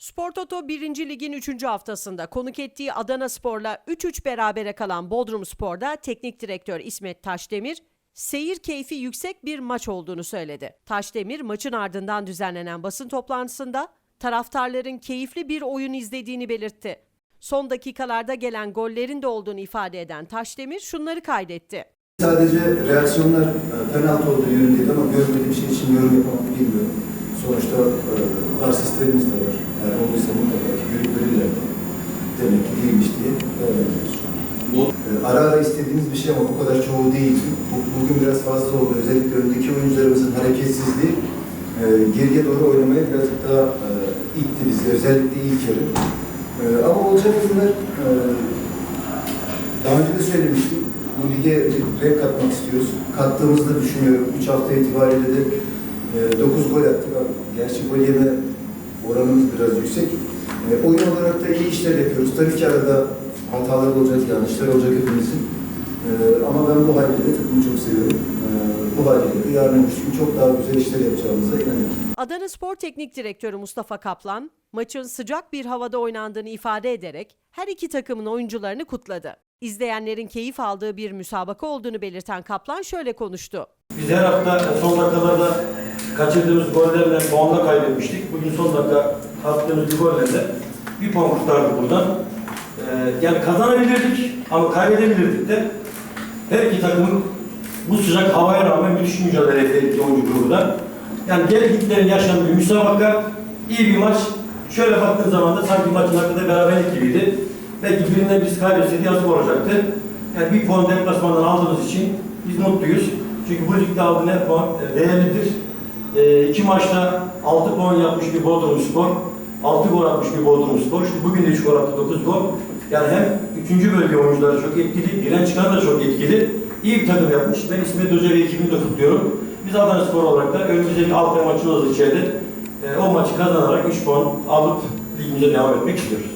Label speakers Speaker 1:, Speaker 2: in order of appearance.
Speaker 1: Spor Toto 1. Lig'in 3. haftasında konuk ettiği Adana Spor'la 3-3 berabere kalan Bodrum Spor'da teknik direktör İsmet Taşdemir, seyir keyfi yüksek bir maç olduğunu söyledi. Taşdemir maçın ardından düzenlenen basın toplantısında taraftarların keyifli bir oyun izlediğini belirtti. Son dakikalarda gelen gollerin de olduğunu ifade eden Taşdemir şunları kaydetti.
Speaker 2: Sadece reaksiyonlar e, penaltı olduğu yönündeydi ama görmediğim şey için yorum yapamam bilmiyorum. Sonuçta e, var sistemimiz de var. Eğer olduysa mutlaka ki görüp verirler. Demek ki değilmiş diye değerlendiriyoruz şu an. E, Ara ara istediğimiz bir şey ama bu kadar çoğu değil. Bu- Bugün biraz fazla oldu. Özellikle öndeki oyuncularımızın hareketsizliği e, geriye doğru oynamaya birazcık daha e, itti bizi. Özellikle ilk yarı. E, ama olacak bunlar e, daha önce de söylemiştim. Bu lige renk katmak istiyoruz. Kattığımızı da düşünüyorum. 3 hafta itibariyle de 9 gol attık. Gerçi gol yeme oranımız biraz yüksek. E, oyun olarak da iyi işler yapıyoruz. Tabii ki arada hatalar olacak, yanlışlar olacak hepimizin. E, ama ben bu haliyle de takımı çok seviyorum. E, bu haliyle de yarın öbür gün çok daha güzel işler yapacağımıza inanıyorum.
Speaker 1: Adana Spor Teknik Direktörü Mustafa Kaplan, maçın sıcak bir havada oynandığını ifade ederek her iki takımın oyuncularını kutladı. İzleyenlerin keyif aldığı bir müsabaka olduğunu belirten Kaplan şöyle konuştu.
Speaker 3: Biz her hafta son dakikalarda kaçırdığımız gollerle puanla kaybetmiştik. Bugün son dakika attığımız bir golle de bir puan kurtardık buradan. Ee, yani kazanabilirdik ama kaybedebilirdik de. Her iki takımın bu sıcak havaya rağmen müthiş mücadele etti oyuncu grubu da. Yani gel gitlerin yaşandığı bir müsabaka, iyi bir maç. Şöyle baktığın zaman da sanki maçın hakkında beraberlik gibiydi. Belki birinde biz kaybetseydi yazık olacaktı. Yani bir puan deplasmandan aldığımız için biz mutluyuz. Çünkü bu ligde aldığın her puan e, değerlidir. E, iki maçta 6 puan yapmış bir Bodrum Spor, 6 gol atmış bir Bodrum Spor. Şimdi bugün de 3 gol attı, 9 gol. Yani hem 3. bölge oyuncuları çok etkili, giren çıkan da çok etkili. İyi bir takım yapmış. Ben İsmet Hoca ve ekibini de kutluyorum. Biz Adana Spor olarak da önümüzdeki Altay maçımız içeride e, o maçı kazanarak 3 puan alıp ligimize devam etmek istiyoruz.